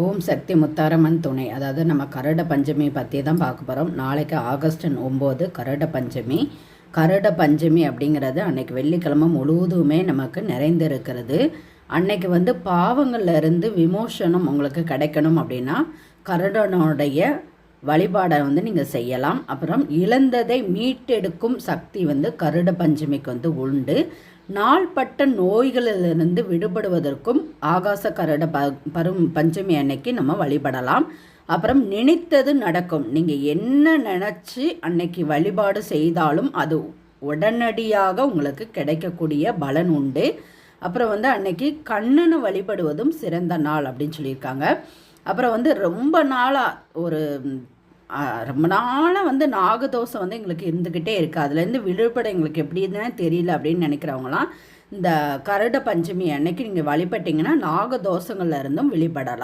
ஓம் சக்தி முத்தாரம்மன் துணை. அதாவது நம்ம கருட பஞ்சமி பற்றி தான் பார்க்க போகிறோம் நாளைக்கு ஆகஸ்ட் ஒம்பது கருட பஞ்சமி. கருட பஞ்சமி அப்படிங்கிறது அன்னைக்கு வெள்ளிக்கிழமை முழுவதுமே நமக்கு நிறைந்திருக்கிறது. அன்னைக்கு வந்து பாவங்கள்லேருந்து விமோஷனம் விமோசனம் உங்களுக்கு கிடைக்கணும் அப்படின்னா கருடனுடைய வழிபாடை வந்து நீங்கள் செய்யலாம். அப்புறம் இழந்ததை மீட்டெடுக்கும் சக்தி வந்து கருட பஞ்சமிக்கு வந்து உண்டு. நாள்பட்ட நோய்களிலிருந்து விடுபடுவதற்கும் ஆகாச கருட ப பரும் பஞ்சமி அன்னைக்கு நம்ம வழிபடலாம். அப்புறம் நினைத்தது நடக்கும். நீங்கள் என்ன நினச்சி அன்னைக்கு வழிபாடு செய்தாலும் அது உடனடியாக உங்களுக்கு கிடைக்கக்கூடிய பலன் உண்டு. அப்புறம் வந்து அன்னைக்கு கண்ணனை வழிபடுவதும் சிறந்த நாள் அப்படின்னு சொல்லியிருக்காங்க. அப்புறம் வந்து ரொம்ப நாளாக ஒரு ரொம்ப நாளாக வந்து நாகதோஷம் வந்து எங்களுக்கு இருந்துக்கிட்டே இருக்குது அதுலேருந்து விடுபட எங்களுக்கு எப்படின்னு தெரியல அப்படின்னு நினைக்கிறவங்களாம் இந்த கருட பஞ்சமி அன்னைக்கு நீங்கள் வழிபட்டிங்கன்னா நாகதோஷங்கள்ல இருந்தும் வெளிப்படலாம்